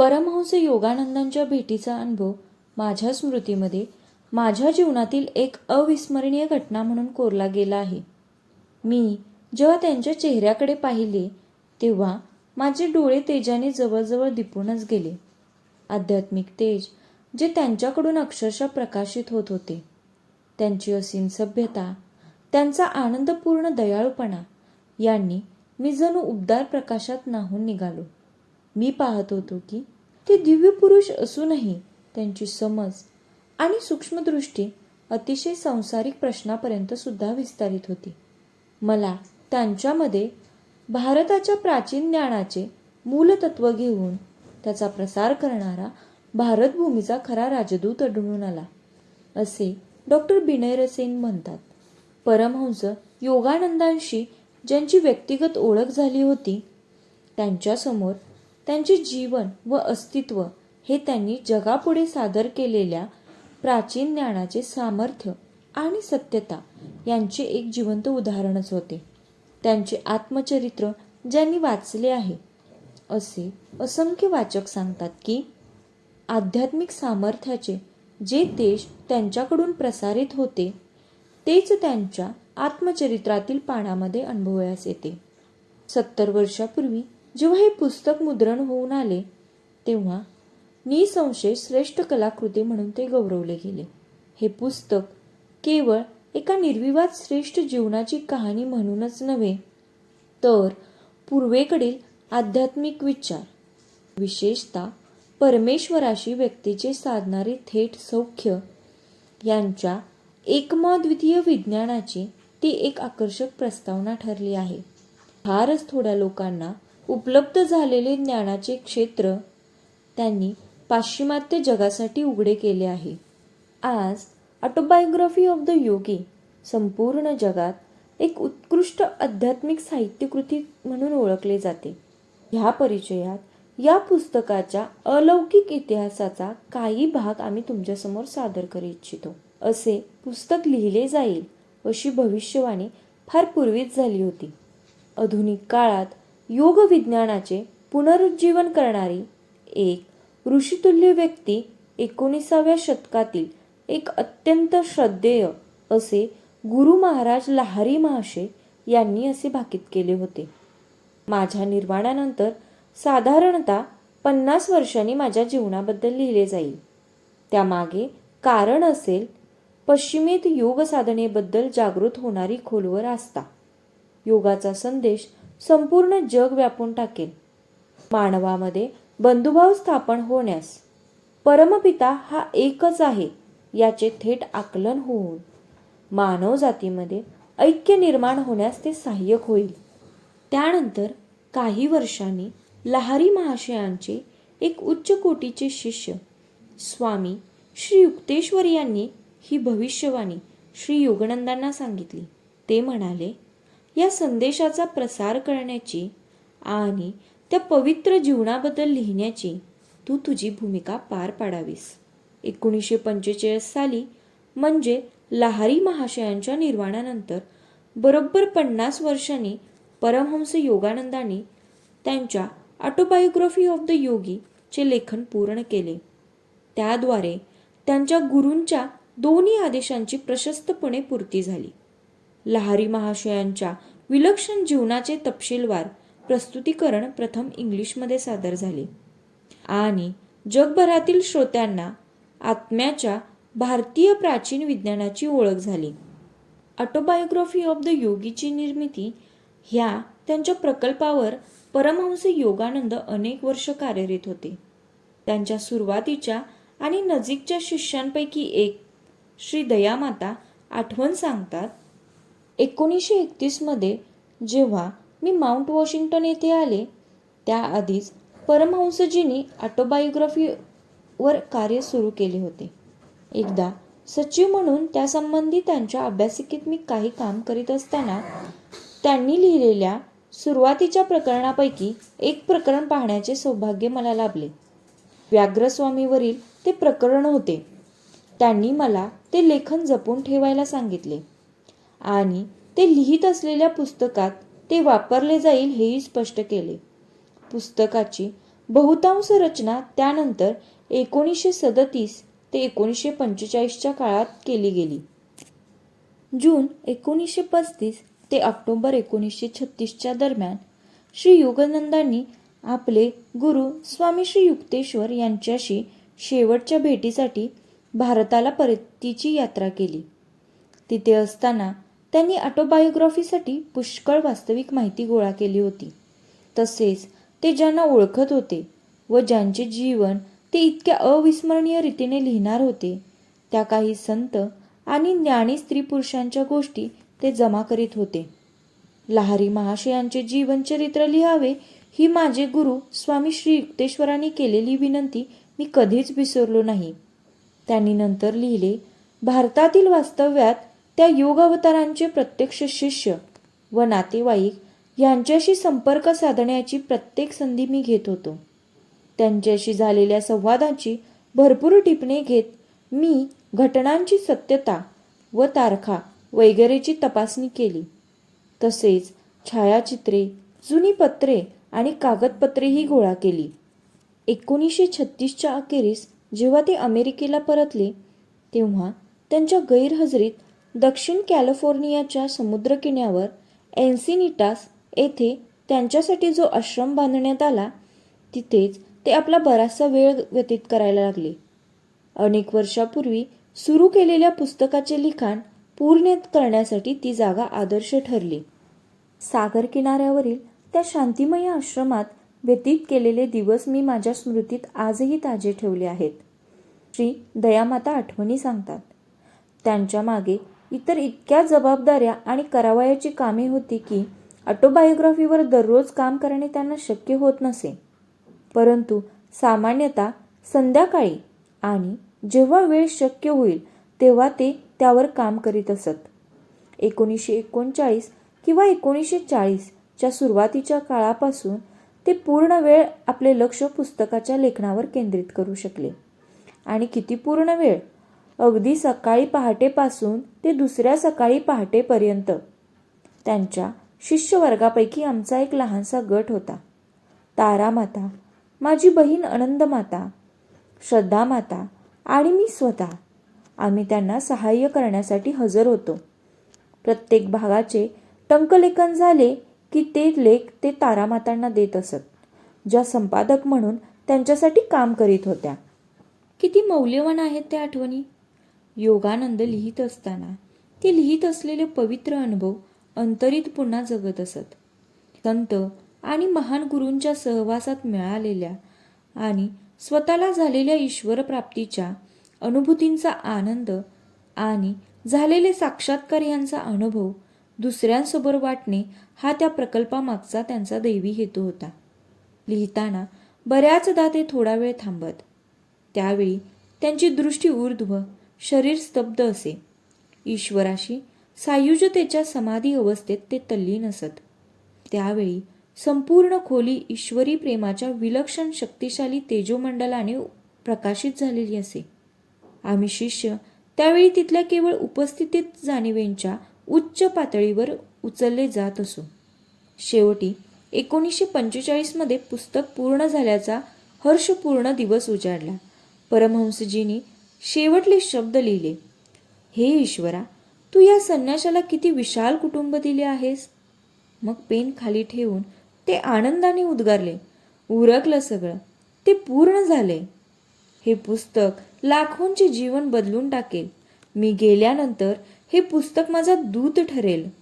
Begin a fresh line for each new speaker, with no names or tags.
परमहंस योगानंदांच्या भेटीचा अनुभव माझ्या स्मृतीमध्ये माझ्या जीवनातील एक अविस्मरणीय घटना म्हणून कोरला गेला आहे. मी जेव्हा त्यांच्या चेहऱ्याकडे पाहिले तेव्हा माझे डोळे तेजाने जवळजवळ दिपूनच गेले. आध्यात्मिक तेज जे त्यांच्याकडून अक्षरशः प्रकाशित होत होते. त्यांची असीम सभ्यता त्यांचा आनंदपूर्ण दयाळूपणा यांनी मी जणू उबदार प्रकाशात नाहून निघालो. मी पाहत होतो की ते दिव्य पुरुष असूनही त्यांची समज आणि सूक्ष्मदृष्टी अतिशय संसारिक प्रश्नापर्यंत सुद्धा विस्तारित होती. मला त्यांच्यामध्ये भारताच्या प्राचीन ज्ञानाचे मूलतत्व घेऊन त्याचा प्रसार करणारा भारतभूमीचा खरा राजदूत आढळून आला. असे डॉक्टर बिनय रसेन म्हणतात. परमहंस योगानंदांशी ज्यांची व्यक्तिगत ओळख झाली होती त्यांच्यासमोर त्यांचे जीवन व अस्तित्व हे त्यांनी जगापुढे सादर केलेल्या प्राचीन ज्ञानाचे सामर्थ्य आणि सत्यता यांचे एक जिवंत उदाहरणच होते. त्यांचे आत्मचरित्र ज्यांनी वाचले आहे असे असंख्य वाचक सांगतात की आध्यात्मिक सामर्थ्याचे जे तेज त्यांच्याकडून प्रसारित होते तेच त्यांच्या आत्मचरित्रातील पानामध्ये अनुभवयास येते. सत्तर वर्षापूर्वी जेव्हा हे पुस्तक मुद्रण होऊन आले तेव्हा निसंशय श्रेष्ठ कलाकृती म्हणून ते गौरवले गेले. हे पुस्तक केवळ एका निर्विवाद श्रेष्ठ जीवनाची कहाणी म्हणूनच नव्हे तर पूर्वेकडील आध्यात्मिक विचार विशेषतः परमेश्वराशी व्यक्तीचे साधणारे थेट सौख्य यांच्या एकमद्वितीय विज्ञानाची ती एक आकर्षक प्रस्तावना ठरली आहे. फारच थोड्या लोकांना उपलब्ध झालेले ज्ञानाचे क्षेत्र त्यांनी पाश्चिमात्य जगासाठी उघडे केले आहे. आज ऑटोबायोग्राफी ऑफ द योगी संपूर्ण जगात एक उत्कृष्ट आध्यात्मिक साहित्यकृती म्हणून ओळखले जाते. ह्या परिचयात या पुस्तकाच्या अलौकिक इतिहासाचा काही भाग आम्ही तुमच्यासमोर सादर करू इच्छितो. असे पुस्तक लिहिले जाईल अशी भविष्यवाणी फार पूर्वीच झाली होती. आधुनिक काळात योग विज्ञानाचे पुनरुज्जीवन करणारी एक ऋषितुल्य व्यक्ती एकोणीसाव्या शतकातील एक अत्यंत श्रद्धेय असे गुरु महाराज लहारी महाशय यांनी असे भाकीत केले होते. माझ्या निर्माणानंतर साधारणतः पन्नास वर्षांनी माझ्या जीवनाबद्दल लिहिले जाईल. त्यामागे कारण असेल पश्चिमेत योग साधनेबद्दल जागृत होणारी खोलवर आस्था. योगाचा संदेश संपूर्ण जग व्यापून टाकेल. मानवामध्ये बंधुभाव स्थापन होण्यास परमपिता हा एकच आहे याचे थेट आकलन होऊन मानव जातीमध्ये ऐक्य निर्माण होण्यास ते सहाय्यक होईल. त्यानंतर काही वर्षांनी लहारी महाशयांचे एक उच्च कोटीचे शिष्य स्वामी श्री युक्तेश्वर यांनी ही भविष्यवाणी श्री योगानंदांना सांगितली. ते म्हणाले या संदेशाचा प्रसार करण्याची आणि त्या पवित्र जीवनाबद्दल लिहिण्याची तू तुझी भूमिका पार पाडावीस. एकोणीसशे पंचेचाळीस साली म्हणजे लहारी महाशयांच्या निर्वाणानंतर बरोबर पन्नास वर्षांनी परमहंस योगानंदांनी त्यांच्या ऑटोबायोग्राफी ऑफ द योगी चे लेखन पूर्ण केले. त्याद्वारे त्यांच्या गुरूंच्या दोन्ही आदेशांची प्रशस्तपणे पूर्ती झाली. लहारी महाशयांच्या विलक्षण जीवनाचे तपशीलवार प्रस्तुतीकरण प्रथम इंग्लिशमध्ये सादर झाले. आणि जगभरातील श्रोत्यांना आत्म्याच्या भारतीय प्राचीन विज्ञानाची ओळख झाली. ऑटोबायोग्राफी ऑफ द योगीची निर्मिती ह्या त्यांच्या प्रकल्पावर परमहंस योगानंद अनेक वर्ष कार्यरत होते. त्यांच्या सुरुवातीच्या आणि नजीकच्या शिष्यांपैकी एक श्री दयामाता आठवण सांगतात एकोणीसशे एकतीसमध्ये जेव्हा मी माउंट वॉशिंग्टन येथे आले त्याआधीच परमहंसजींनी ऑटोबायोग्राफीवर कार्य सुरू केले होते. एकदा सचिव म्हणून त्यासंबंधी त्यांच्या अभ्यासिकेत मी काही काम करीत असताना त्यांनी लिहिलेल्या सुरुवातीच्या प्रकरणापैकी एक प्रकरण पाहण्याचे सौभाग्य मला लाभले. व्याघ्रस्वामीवरील ते प्रकरण होते. त्यांनी मला ते लेखन जपून ठेवायला सांगितले. आणि ते लिहित असलेल्या पुस्तकात ते वापरले जाईल हेही स्पष्ट केले. पुस्तकाची बहुतांश रचना त्यानंतर एकोणीसशे सदतीस ते एकोणीसशे पंचेचाळीसच्या काळात केली गेली. जून एकोणीसशे पस्तीस ते ऑक्टोबर एकोणीसशे छत्तीसच्या दरम्यान श्री योगानंदांनी आपले गुरु स्वामी श्री युक्तेश्वर यांच्याशी शेवटच्या भेटीसाठी भारताला परतीची यात्रा केली. तिथे असताना त्यांनी ऑटोबायोग्राफीसाठी पुष्कळ वास्तविक माहिती गोळा केली होती. तसेच ते ज्यांना ओळखत होते व ज्यांचे जीवन ते इतक्या अविस्मरणीय रीतीने लिहिणार होते त्या काही संत आणि ज्ञानी स्त्री पुरुषांच्या गोष्टी ते जमा करीत होते. लहारी महाशयांचे जीवनचरित्र लिहावे ही माझे गुरु स्वामी श्री युक्तेश्वरांनी केलेली विनंती मी कधीच विसरलो नाही. त्यांनी नंतर लिहिले भारतातील वास्तव्यात त्या योग अवतारांचे प्रत्यक्ष शिष्य व नातेवाईक यांच्याशी संपर्क साधण्याची प्रत्येक संधी मी घेत होतो. त्यांच्याशी झालेल्या संवादाची भरपूर टिपणे घेत मी घटनांची सत्यता व तारखा वगैरेची तपासणी केली. तसेच छायाचित्रे जुनी पत्रे आणि कागदपत्रेही गोळा केली. एकोणीसशे छत्तीसच्या अखेरीस जेव्हा ते अमेरिकेला परतले तेव्हा त्यांच्या गैरहजेरीत दक्षिण कॅलिफोर्नियाच्या समुद्रकिन्यावर एन्सिनिटास येथे त्यांच्यासाठी जो आश्रम बांधण्यात आला तिथेच ते आपला बराचसा वेळ व्यतीत करायला लागले. अनेक वर्षापूर्वी सुरू केलेल्या पुस्तकाचे लिखाण पूर्ण करण्यासाठी ती जागा आदर्श ठरली. सागर किनाऱ्यावरील त्या शांतिमय आश्रमात व्यतीत केलेले दिवस मी माझ्या स्मृतीत आजही ताजे ठेवले आहेत. श्री दयामाता आठवणी सांगतात. त्यांच्या मागे इतर इतक्या जबाबदाऱ्या आणि करावयाची कामे होती की ऑटोबायोग्राफीवर दररोज काम करणे त्यांना शक्य होत नसे. परंतु सामान्यतः संध्याकाळी आणि जेव्हा वेळ शक्य होईल तेव्हा ते त्यावर काम करीत असत. एकोणीसशे एकोणचाळीस किंवा एकोणीसशे चाळीसच्या सुरुवातीच्या काळापासून ते पूर्ण वेळ आपले लक्ष पुस्तकाच्या लेखनावर केंद्रित करू शकले. आणि किती पूर्ण वेळ? अगदी सकाळी पहाटेपासून ते दुसऱ्या सकाळी पहाटेपर्यंत. त्यांच्या शिष्यवर्गापैकी आमचा एक लहानसा गट होता. तारामाता माझी बहीण आनंदमाता श्रद्धामाता आणि मी स्वतः. आम्ही त्यांना सहाय्य करण्यासाठी हजर होतो. प्रत्येक भागाचे टंकलेखन झाले की ते लेख ते तारामातांना देत असत ज्या संपादक म्हणून त्यांच्यासाठी काम करीत होत्या. किती मौल्यवान आहेत त्या आठवणी? योगानंद लिहित असताना ते लिहित असलेले पवित्र अनुभव अंतरित पुन्हा जगत असत. संत आणि महान गुरूंच्या सहवासात मिळालेल्या आणि स्वतःला झालेल्या ईश्वरप्राप्तीच्या अनुभूतींचा आनंद आणि झालेले साक्षात्कार यांचा अनुभव दुसऱ्यांसमोर वाटणे हा त्या प्रकल्पामागचा त्यांचा दैवी हेतू होता. लिहिताना बऱ्याचदा ते थोडा वेळ थांबत. त्यावेळी त्यांची दृष्टी ऊर्ध्व शरीर स्तब्ध असे. ईश्वराशी सायुजतेच्या समाधी अवस्थेत ते तल्लीन असत त्यावेळी संपूर्ण खोली ईश्वरी प्रेमाच्या विलक्षण शक्तिशाली तेजोमंडलाने प्रकाशित झालेली असे. आम्ही शिष्य त्यावेळी तिथल्या केवळ उपस्थितीत जाणीवेंच्या उच्च पातळीवर उचलले जात असो. शेवटी एकोणीसशे पंचेचाळीसमध्ये पुस्तक पूर्ण झाल्याचा हर्षपूर्ण दिवस उजाडला. परमहंसजींनी शेवटले शब्द लिहिले. हे ईश्वरा तू या संन्याशाला किती विशाल कुटुंब दिले आहेस? मग पेन खाली ठेवून ते आनंदाने उद्गारले. उरकलं सगळं. ते पूर्ण झाले. हे पुस्तक लाखोंचे जीवन बदलून टाकेल. मी गेल्यानंतर हे पुस्तक माझा दूत ठरेल.